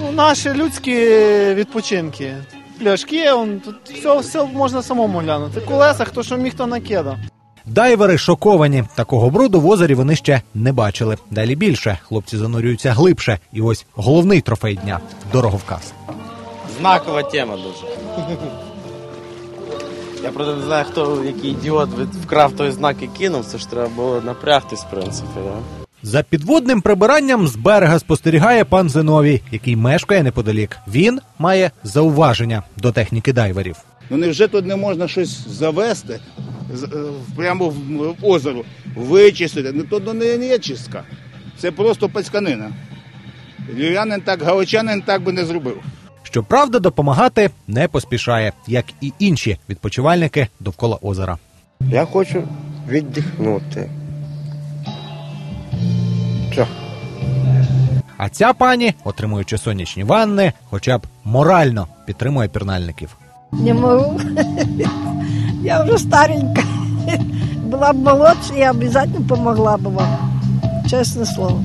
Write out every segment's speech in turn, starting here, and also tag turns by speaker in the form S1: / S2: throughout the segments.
S1: Ну, наші людські відпочинки. Пляшки, он, тут все, все можна самому глянути. Колеса, хто що міг, то накидав.
S2: Дайвери шоковані. Такого бруду в озері вони ще не бачили. Далі більше. Хлопці занурюються глибше. І ось головний трофей дня дороговказ.
S3: Знакова тема дуже. Я правда не знаю, хто який ідіот вкрав той знак і кинув. Це ж треба було напрягтись, в принципі. Да?
S2: За підводним прибиранням з берега спостерігає пан Зиновій, який мешкає неподалік. Він має зауваження до техніки дайверів.
S4: Ну невже тут не можна щось завести е, прямо в, озеро, вичистити? Ну то не, не є чистка. Це просто пацьканина. Львів'янин так, галичанин так би не зробив.
S2: Щоправда, допомагати не поспішає, як і інші відпочивальники довкола озера.
S5: Я хочу віддихнути. Що?
S2: А ця пані, отримуючи сонячні ванни, хоча б морально підтримує пірнальників.
S6: Не могу. Я уже старенькая. Была бы молодше, я обязательно помогла бы вам. Честное слово.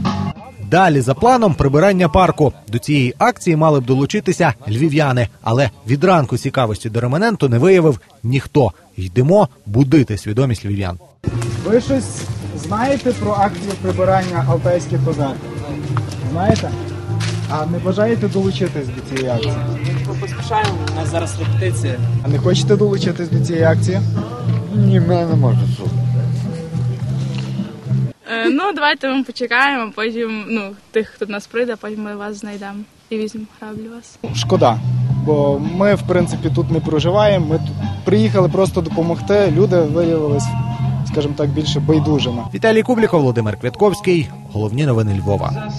S2: Далі за планом прибирання парку. До цієї акції мали б долучитися львів'яни, але від ранку цікавості до реманенту не виявив ніхто. Йдемо будити свідомість львів'ян.
S7: Ви щось знаєте про акцію прибирання Алтайських озер? Знаєте? А не бажаєте долучитись до цієї акції?
S8: Ми поспішаємо, у нас зараз репетиція.
S7: А не хочете долучитись до цієї акції?
S5: Ні, мене не може
S9: Е, ну, давайте ми почекаємо, потім ну, тих, хто до нас прийде, потім ми вас знайдемо і візьмемо граблі вас.
S7: Шкода. Бо ми, в принципі, тут не проживаємо. Ми тут приїхали просто допомогти. Люди виявились, скажімо так, більше байдужими.
S2: Віталій Кубліков, Володимир Квятковський. Головні новини Львова.